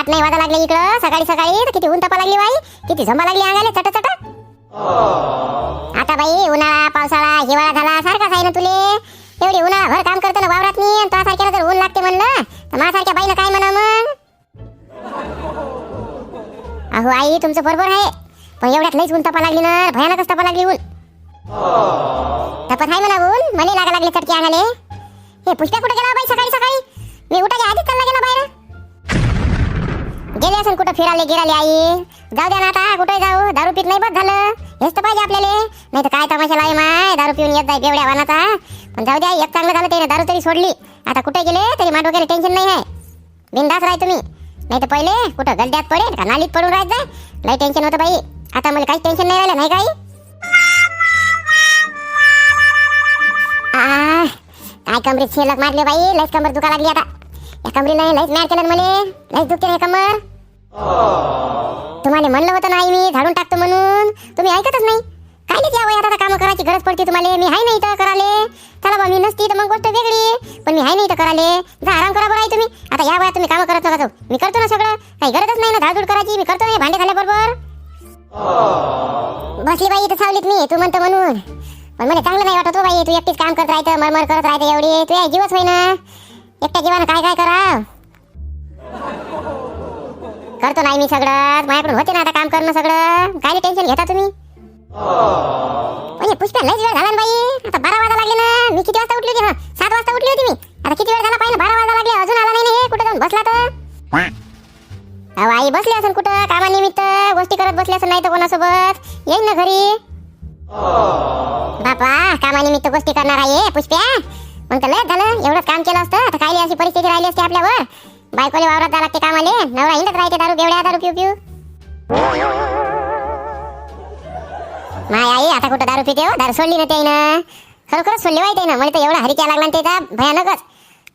आठ नाही वाजा लागले इकडं. सकाळी सकाळी तर किती ऊन तपा लागली बाई. किती झंबा लागली अंगाले चट चट आता बाई उन्हाळा पावसाळा हिवाळा झाला सारखाच आहे ना तुले. एवढी उन्हाळा भर काम करतो ना वावरात मी आणि सारख्याला जर ऊन लागते म्हणलं तर माझ्यासारख्या बाईनं काय म्हणा मग? अहो आई तुमचं बरोबर आहे. पण एवढ्यात लईच ऊन तपा लागली ना भयानकच तपा लागली ऊन. तपत आहे म्हणा ऊन? मला लागा लागले चटके अंगाले. हे पुष्प्या कुठे गेला बाई सकाळी सकाळी? मी उठाच्या आधीच गेले असेल कुठं फिराले गिराले आई. जाऊ द्या ना आता कुठे जाऊ? दारू पीत नाही बस झालं. हेच तर पाहिजे आपल्याला. नाही तर काय तमाशाला आहे माय दारू पिऊन येत जाय बेवड्या वानाचा. पण जाऊ द्या एक चांगलं झालं त्याने दारू तरी सोडली. आता कुठे गेले? तरी माठ वगैरे टेन्शन नाही आहे. बिंदास राह तुम्ही. नाही तर पहिले कुठं गड्ड्यात पडेल का नालीत पडून राहत जाय. लई टेन्शन होतं बाई. आता मला काहीच टेन्शन नाही राहिलं नाही काही काय कमरीत शिल्लक मारले बाई? लईच कमर दुखा लागली आता. या कमरीनं लईच मॅर केलं ना मले. लईच दुखते ना कमर. तुम्हाला म्हणलं होतं नाही मी झाडून टाकतो म्हणून. तुम्ही ऐकतच नाही. काय नाही त्या वयात आता कामं करायची गरज पडते तुम्हाला. मी हाय नाही तर कराले. चला बा मी नसती तर मग गोष्ट वेगळी. पण मी हाय नाही तर कराले. जा आराम करा बरं तुम्ही. आता या वयात तुम्ही कामं करत नका मी करतो ना सगळं. काही गरजच नाही ना झाडझूड करायची. मी करतो ना भांडे झाल्याबरोबर बसली बाई इथं सावलीत मी. तू म्हणतो म्हणून. पण मला चांगलं नाही वाटत हो बाई. तू एकटीच काम करत राहतं मरमर करत राहतं एवढी. तू जीवच होईना. एकट्या जीवानं काय काय करा करतो नाही मी सगळं. माझ्याकडून होते ना आता काम करणं सगळं. काय टेन्शन घेता तुम्ही? म्हणजे पुष्पा लयच वेळ झाला ना बाई. आता बारा वाजा लागले ना. मी किती वाजता उठली होती? हा सात वाजता उठली होती मी. आता किती वेळ झाला पाहिजे बारा वाजा लागले. अजून आला नाही हे. कुठे जाऊन बसला तर? अहो आई बसली असेल कुठं? कामानिमित्त. गोष्टी करत बसली असेल नाही तर कोणासोबत. येईल ना घरी. बापा कामानिमित्त गोष्टी करणार आहे पुष्प्या. मग तर लयच झालं. एवढंच काम केलं असतं. आता काय अशी परिस्थिती राहिली असते आपल्यावर. बायकोले वावरात जा लागते कामाले. नवरा हिंडत राहते दारू बेवड्या दारू पिऊ पिऊ. माय आई आता कुठं दारू पिते हो? दारू सोडली ना त्यानं खरोखरच सोडली वाईट आहे ना मला तर एवढा हरिक्या लागला ना त्याचा भयानकच.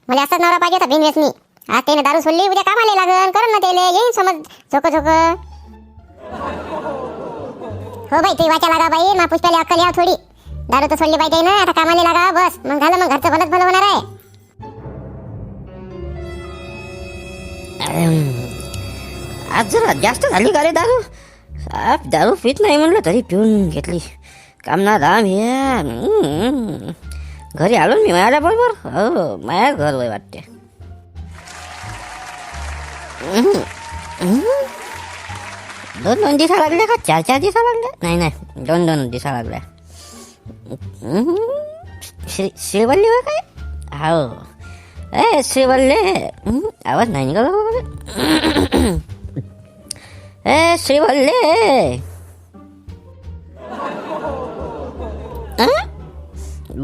मला असाच नवरा पाहिजे होता बिनव्यसनी. आज त्याने दारू सोडली उद्या कामाला लागन. करण ना त्याला येईन समज झोक झोक. हो बाई तुझी वाचा लागा बाई. मा पुष्पाला अक्कल याव थोडी. दारू तर सोडली पाहिजे ना आता कामाला लागा बस. मग झालं मग घरचं भलत भलं होणार आहे. आज जरा जास्त झाली का रे दारू साप दारू पित नाही म्हणलं तरी पिऊन घेतली. काम ना दाम हे घरी आलो मी माझ्या बरोबर? हो माझ्या घर वय वाटते दोन दोन दिसा लागल्या का? चार चार दिसा लागल्या? नाही नाही. दोन दोन दिसा लागल्या. श्री श्रीवल्ली काय हो. ए श्रीवल्ले आवाज नाही निघाला ए श्रीवल्ले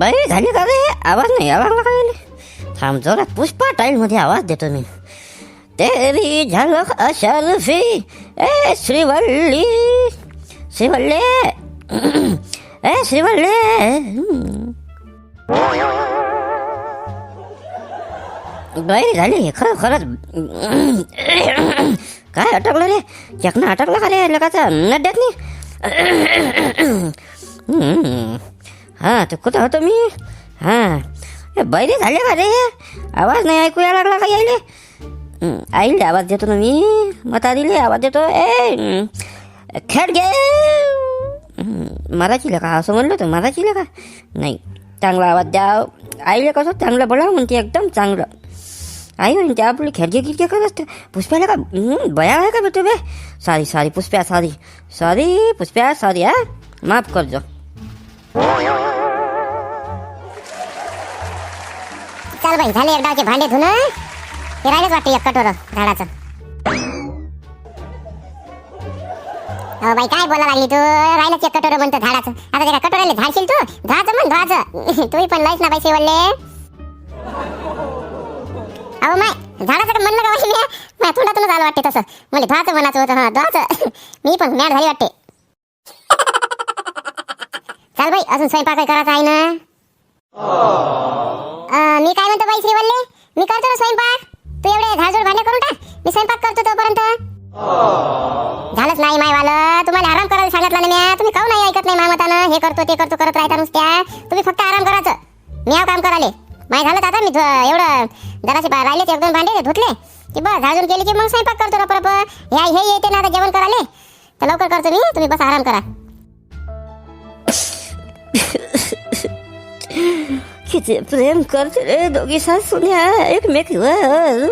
बाई झाली का रे आवाज नाही आवाज लागला का थांब जरा पुष्पा मध्ये आवाज देतो मी तेरी झलक अशरफी ए श्रीवल्ली श्रीवल्ले ए श्रीवल्ले हम्म. झाली. खरं खरंच. काय अटकलं रे? चकना अटकला का रे लगाचा नड्यात नाही हां तर कुठं होतो मी? हां. बैरी झाले का रे? आवाज नाही ऐकू यायला लागला का यायले? आईले आवाज देतो ना मी. म्हातारीले आवाज देतो. ए खेळ घे. हं, मराठीला का? असं म्हणलं तर मराठीला का? नाही. चांगला आवाज द्या. आईले कसं चांगलं बोला म्हणते. एकदम चांगलं. आई म्हणते आपली खेळगे गिरगे करत असते पुष्प्याला का हं, बया आहे का बेटो बे sorry sorry Pushpya sorry sorry Pushpya sorry हा माफ करजो चल बाई झाले एकदाचे भांडे धुणं हे राहिलेच वाटते एक कटोर झाडाचं अहो बाई काय बोला लागली तू राहिलंच एक कटोरं म्हणतो झाडाचं आता ते का कटोराले झाडशील तू झाचं म्हण झाचं तुम्ही पण लयच ना बाई शिवले अहो माय झाडाचं म्हणलं का मी माझ्या तोंडातूनच आलं वाटते तसं. मला धुवाचं म्हणायचं होतं हा धुवाचं मी पण मॅड झाली वाटते. चाल बाई अजून स्वयंपाक करायचा आहे ना? अं, मी काय म्हणतो बाई श्रीवल्ले? मी करतो ना स्वयंपाक. तू एवढे झाडझोड भांडे करून टाक. मी स्वयंपाक करतो तोपर्यंत. झालंच नाही मायवालं तुम्हाला आराम करायला सांगितलं ना म्या. तुम्ही काहून नाही ऐकत नाही मामतानं? हे करतो ते करतो करत राहता नुसत्या. तुम्ही फक्त आराम करायचं. मी काम कराले. माय झालं तर मी एवढं जरासे राहिले ते एक दोन भांडे धुतले. की बस झाडून केली की मग स्वयंपाक करतो ना परत. ह्या हे येते ना आता जेवण कराले तर लवकर करतो मी. तुम्ही बस आराम करा. किती प्रेम करते रे दोघी सासून्या एकमेकीवर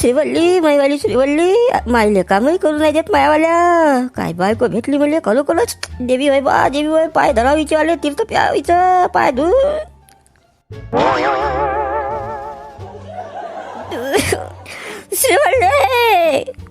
श्रीवल्ली माईवाली श्रीवल्ली. माईले कामही करू नाही देत मायावाल्या. काय बायको भेटली म्हणले खरोखरच? देवी बाई बा देवी बाई पाय धरावीचे वाले तीर्थ प्यावीचं पाय धु श्रीवल्ले